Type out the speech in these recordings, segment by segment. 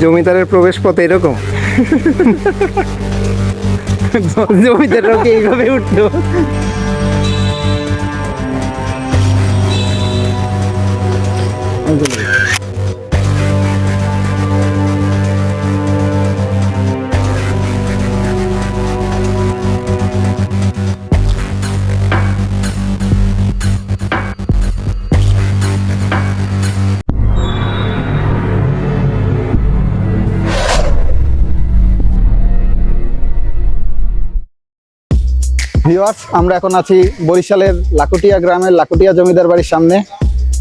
জমিদারের প্রবেশ পথ এরকম? জমিদাররাও কি এইভাবে উঠতো ভিওয়ার্স আমরা এখন আছি বরিশালের লাকুটিয়া গ্রামের লাকুটিয়া জমিদার বাড়ির সামনে।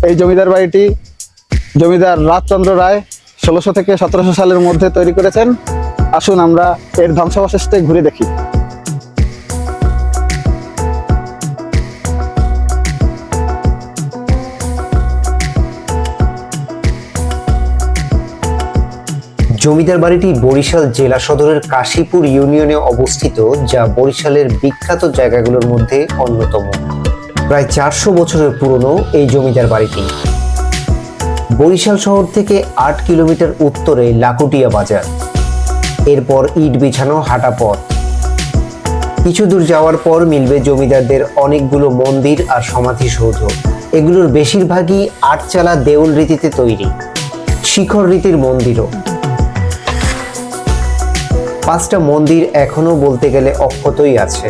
এই জমিদার বাড়িটি জমিদার রাজচন্দ্র রায় ষোলোশো থেকে সতেরোশো সালের মধ্যে তৈরি করেছেন। আসুন আমরা এর ধ্বংসাবশেষটাই ঘুরে দেখি। জমিদার বাড়িটি বরিশাল জেলা সদরের কাশীপুর ইউনিয়নে অবস্থিত, যা বরিশালের বিখ্যাত জায়গাগুলোর মধ্যে অন্যতম। প্রায় চারশো বছরের পুরনো এই জমিদার বাড়িটি। বরিশাল শহর থেকে আট কিলোমিটার উত্তরে লাকুটিয়া বাজার। এরপর ইট বিছানো হাঁটা পথ। কিছু দূর যাওয়ার পর মিলবে জমিদারদের অনেকগুলো মন্দির আর সমাধিসৌধ। এগুলোর বেশিরভাগই আটচালা দেউল রীতিতে তৈরি। শিখর রীতির মন্দিরও। পাঁচটা মন্দির এখনও বলতে গেলে অক্ষতই আছে।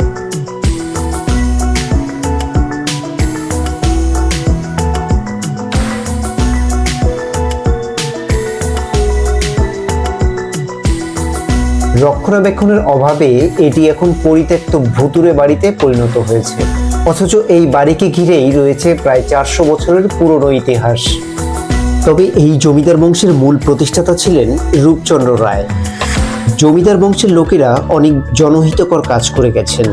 রক্ষণাবেক্ষণের অভাবে এটি এখন পরিত্যক্ত ভুতুরে বাড়িতে পরিণত হয়েছে। অথচ এই বাড়িকে ঘিরেই রয়েছে প্রায় চারশো বছরের পুরনো ইতিহাস। তবে এই জমিদার বংশের মূল প্রতিষ্ঠাতা ছিলেন রূপচন্দ্র রায়। জমিদার বংশের লোকেরা অনেক জনহিতকর কাজ করে গেছেন।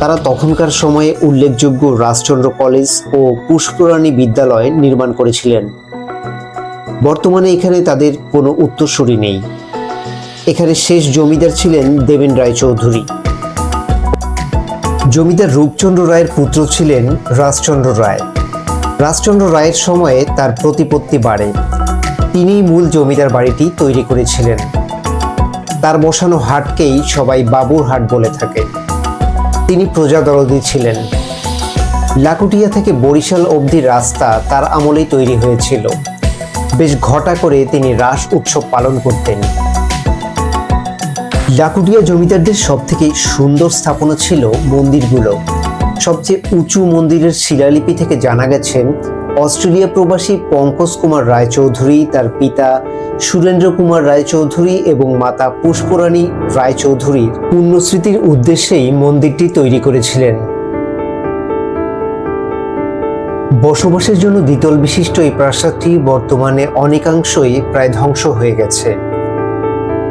তারা তখনকার সময়ে উল্লেখযোগ্য রাজচন্দ্র কলেজ ও পুষ্পরানী বিদ্যালয় নির্মাণ করেছিলেন। বর্তমানে এখানে তাদের কোনো উত্তরসূরি নেই। এখানে শেষ জমিদার ছিলেন দেবেন রায় চৌধুরী জমিদার রূপচন্দ্র রায়ের পুত্র ছিলেন রাজচন্দ্র রায়। রাজচন্দ্র রায়ের সময়ে তার প্রতিপত্তি বাড়ে। তিনিই মূল জমিদার বাড়িটি তৈরি করেছিলেন। তার বসানো হাটকেই সবাই বাবুর হাট বলে থাকে। তিনি প্রজাদরদি ছিলেন। লাকুটিয়া থেকে বরিশাল অবধি রাস্তা তার আমলেই তৈরি হয়েছিল। বেশ ঘটা করে তিনি রাস উৎসব পালন করতেন। লাকুটিয়া জমিদারদের সব থেকে সুন্দর স্থাপনা ছিল মন্দিরগুলো। সবচেয়ে উঁচু মন্দিরের শিলালিপি থেকে জানা গেছেন, অস্ট্রেলিয়া প্রবাসী পঙ্কজ কুমার রায়চৌধুরী, তার পিতা সুরেন্দ্র কুমার রায়চৌধুরী এবং মাতা পুষ্পরানী রায়চৌধুরীর পুণ্যস্মৃতির উদ্দেশ্যেই মন্দিরটি তৈরি করেছিলেন। বসবাসের জন্য দ্বিতল বিশিষ্ট এই প্রাসাদটি বর্তমানে অনেকাংশই প্রায় ধ্বংস হয়ে গেছে।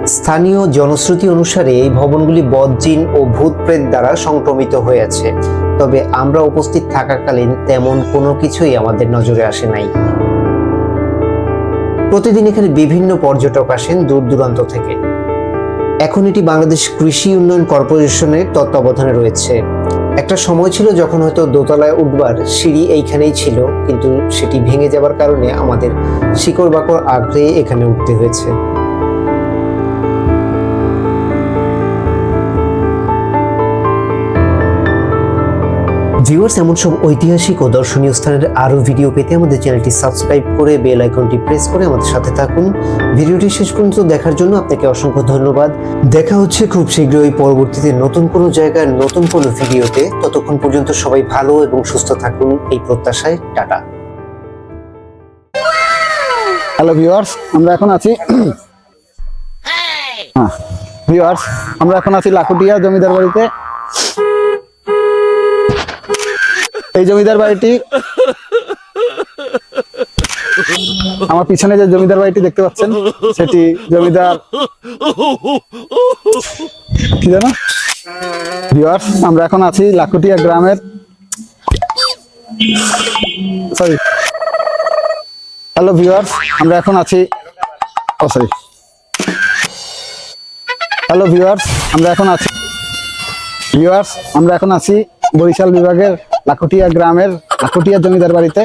স্থানীয় জনশ্রুতি অনুসারে এই ভবনগুলি বদজিন ও ভূতপ্রেত দ্বারা সংক্রমিত হয়ে আছে। তবে আমরা উপস্থিত থাকাকালীন তেমন কোনো কিছুই আমাদের নজরে আসে নাই। প্রতিদিন এখানে বিভিন্ন পর্যটক আসেন দূর দূরান্ত থেকে। এখন এটি বাংলাদেশ কৃষি উন্নয়ন কর্পোরেশনের তত্ত্বাবধানে রয়েছে। একটা সময় ছিল যখন হয়তো দোতলায় উঠবার সিঁড়ি এইখানেই ছিল, কিন্তু সেটি ভেঙে যাবার কারণে আমাদের শিকড় বাকড় আগ্রহে এখানে উঠতে হয়েছে। ভিউয়ার্স এমন সব ঐতিহাসিক ও দর্শনীয় স্থানের আরও ভিডিও পেতে আমাদের চ্যানেলটি সাবস্ক্রাইব করে বেল আইকনটি প্রেস করে আমাদের সাথে থাকুন। ভিডিওটি শেষ পর্যন্ত দেখার জন্য আপনাকে অসংখ্য ধন্যবাদ। দেখা হচ্ছে খুব শীঘ্রই পরবর্তীতে নতুন কোনো জায়গার নতুন কোনো ভিডিওতে। ততক্ষণ পর্যন্ত সবাই ভালো এবং সুস্থ থাকুন। এই প্রত্যাশায় টাটা। হ্যালো ভিওয়ার্স আমরা এখন আছি হ্যাঁ ভিওয়ার্স আমরা এখন আছি লাকুটিয়া জমিদার বাড়িতে। এই জমিদার বাড়িটি। আমার পিছনে যে জমিদার বাড়িটি দেখতে পাচ্ছেন, সেটি জমিদার কি জানো ভিওয়ার্স আমরা এখন আছি লাকুটিয়া গ্রামের সরি হ্যালো ভিউয়ার্স আমরা এখন আছি ও সরি হ্যালো ভিউয়ার্স আমরা এখন আছি ভিউয়ার্স আমরা এখন আছি বরিশাল বিভাগের লাকুটিয়া গ্রামের লাখুটিয়া জমিদার বাড়িতে।